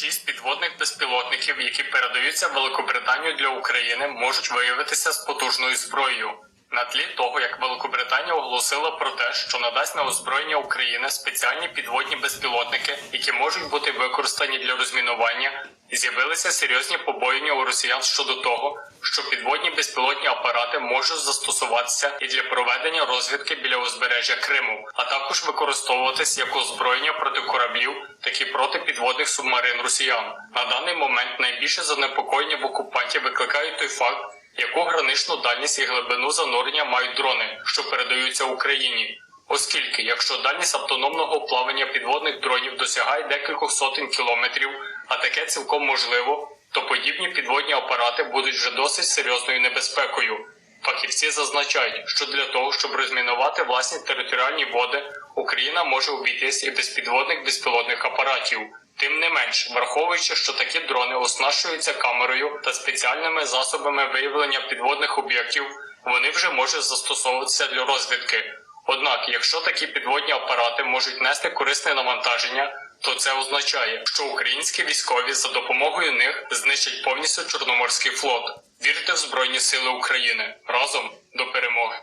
Шість підводних безпілотників, які передаються Великобританію для України, можуть виявитися з потужною зброєю. На тлі того, як Великобританія оголосила про те, що надасть на озброєння України спеціальні підводні безпілотники, які можуть бути використані для розмінування, з'явилися серйозні побоювання у росіян щодо того, що підводні безпілотні апарати можуть застосуватися і для проведення розвідки біля узбережжя Криму, а також використовуватись як озброєння проти кораблів, підводних субмарин росіян. На даний момент найбільше занепокоєння в окупантів викликає той факт, яку граничну дальність і глибину занурення мають дрони, що передаються Україні. Оскільки, якщо дальність автономного плавання підводних дронів досягає декількох сотень кілометрів, а таке цілком можливо, то подібні підводні апарати будуть вже досить серйозною небезпекою. Фахівці зазначають, що для того, щоб розмінувати власні територіальні води, Україна може обійтись і без підводних безпілотних апаратів. Тим не менш, враховуючи, що такі дрони оснащуються камерою та спеціальними засобами виявлення підводних об'єктів, вони вже можуть застосовуватися для розвідки. Однак, якщо такі підводні апарати можуть нести корисне навантаження, то це означає, що українські військові за допомогою них знищать повністю Чорноморський флот. Вірте в Збройні Сили України разом до перемоги.